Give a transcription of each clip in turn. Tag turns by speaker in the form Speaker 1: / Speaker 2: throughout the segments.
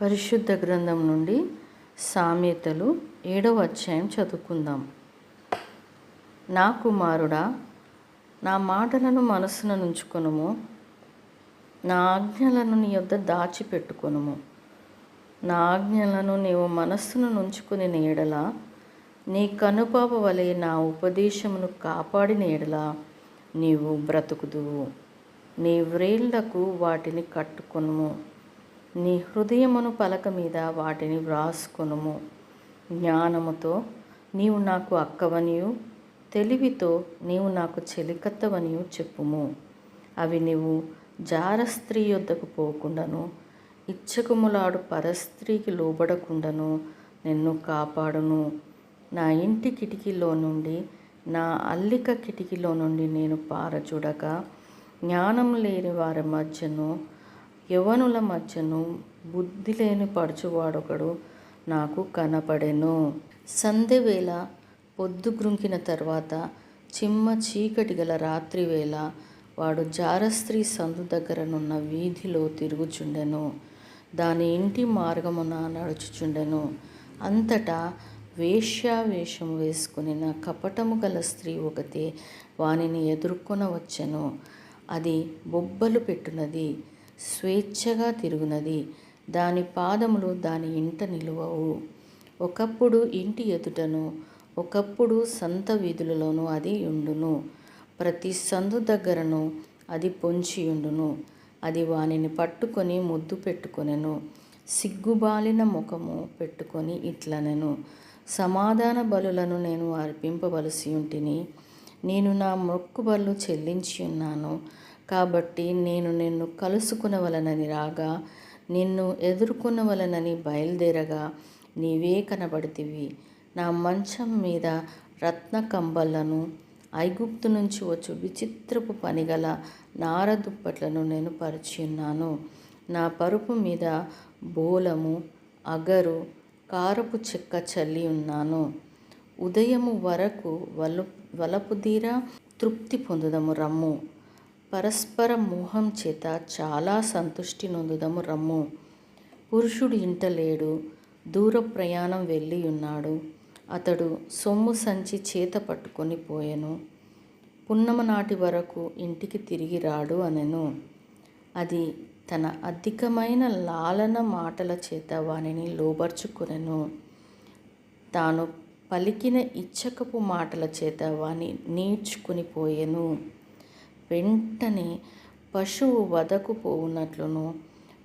Speaker 1: పరిశుద్ధ గ్రంథం నుండి సామెతలు ఏడవ అధ్యాయం చదువుకుందాం. నా కుమారుడా నా మాటలను మనసున నుంచుకొనుము. నా ఆజ్ఞలను నీ యొద్ద దాచిపెట్టుకొనుము. నా ఆజ్ఞలను నీవు మనస్సును నుంచుకుని ఎడల నీ కనుపాప వలె నా ఉపదేశమును కాపాడిన ఎడల నీవు బ్రతుకుదువు. నీ వ్రేళ్ళకు వాటిని కట్టుకొనుము. నీ హృదయమును పలక మీద వాటిని వ్రాసుకొనుము. జ్ఞానముతో నీవు నాకు అక్కవనియు తెలివితో నీవు నాకు చెలికత్తవనియు చెప్పుము. అవి నీవు జార స్త్రీ యొద్దకు పోకుండాను ఇచ్చకుములాడు పరస్త్రీకి లోబడకుండాను నిన్ను కాపాడును. నా ఇంటి కిటికీలో నుండి నా అల్లిక కిటికీలో నుండి నేను పారచూడక జ్ఞానం లేని వారి మధ్యను యవనుల మధ్యను బుద్ధి లేని పడుచువాడొకడు నాకు కనపడెను. సంధ్యవేళ గృంకిన తర్వాత చిమ్మ చీకటి గల రాత్రివేళ వాడు జారస్త్రీ సందు దగ్గరనున్న వీధిలో తిరుగుచుండెను. దాని ఇంటి మార్గమున నడుచుచుండెను. అంతటా వేష్యావేషం వేసుకుని నా కపటము గల స్త్రీ ఒకటి వానిని ఎదుర్కొనవచ్చెను. అది బొబ్బలు పెట్టునది. స్వేచ్ఛగా తిరుగునది. దాని పాదములు దాని ఇంట నిలువవు. ఒకప్పుడు ఇంటి ఎదుటను ఒకప్పుడు సంత వీధులలోనూ అది ఉండును. ప్రతి సందు దగ్గరను అది పొంచియుండును అది వానిని పట్టుకొని ముద్దు పెట్టుకొనెను. సిగ్గుబాలిన ముఖము పెట్టుకొని ఇట్లనెను. సమాధాన బలులను నేను అర్పింపవలసి ఉంటిని. నేను నా మొక్కుబళ్ళు చెల్లించి ఉన్నాను. కాబట్టి నేను నిన్ను కలుసుకునవలనని రాగా నిన్ను ఎదుర్కొనవలనని బయలుదేరగా నీవే కనబడితివి. నా మంచం మీద రత్న కంబళ్ళను ఐగుప్తు నుంచి వచ్చు విచిత్రపు పనిగల నార దుప్పట్లను నేను పరిచి ఉన్నాను. నా పరుపు మీద బోలము అగరు కారపు చెక్క చల్లి ఉన్నాను. ఉదయము వరకు వల వలపుదీర తృప్తి పొందుదము రమ్ము. పరస్పర మోహం చేత చాలా సంతుష్టి నొందుదము రమ్ము. పురుషుడు ఇంటలేడు దూర ప్రయాణం వెళ్ళి ఉన్నాడు. అతడు సొమ్ము సంచి చేత పట్టుకొని పోయెను. పున్నమ నాటి వరకు ఇంటికి తిరిగి రాడు అనెను. అది తన అధికమైన లాలన మాటల చేత వానిని లోబర్చుకొనెను. తాను పలికిన ఇచ్చకపు మాటల చేత వాని నీడ్చుకుని పోయెను. వెంటనే పశువు వదకు పోవునట్లును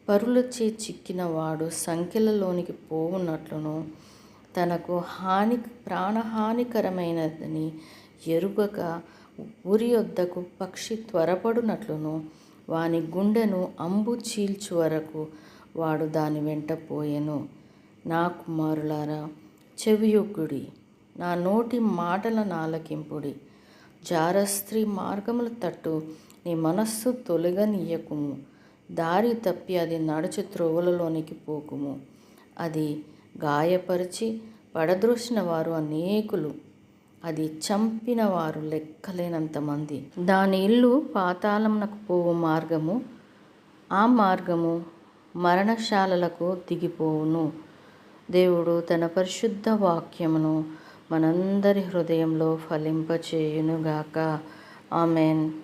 Speaker 1: పరులచే చిక్కినవాడు సంఖ్యలలోనికి పోవునట్లును. తనకు హాని ప్రాణహానికరమైనదని ఎరుగక ఉరి వద్దకు పక్షి త్వరపడునట్లును. వాని గుండెను అంబు చీల్చు వరకు వాడు దాని వెంట పోయెను. నా కుమారులారా చెవియొగ్గుడి నా నోటి మాటల నాలకింపుడి జారస్త్రీ మార్గముల తట్టు నీ మనస్సు తొలగనీయకుము. దారి తప్పి అది నడుచు త్రోవలలోనికి పోకుము. అది గాయపరిచి పడద్రోసిన వారు అనేకులు. అది చంపిన వారు లెక్కలేనంతమంది దాని ఇల్లు పాతాళంనకు పోవు మార్గము. ఆ మార్గము మరణశాలలకు దిగిపోవును. దేవుడు తన పరిశుద్ధ వాక్యమును మనందరి హృదయంలో ఫలింపచేయునుగాక. ఆమెన్.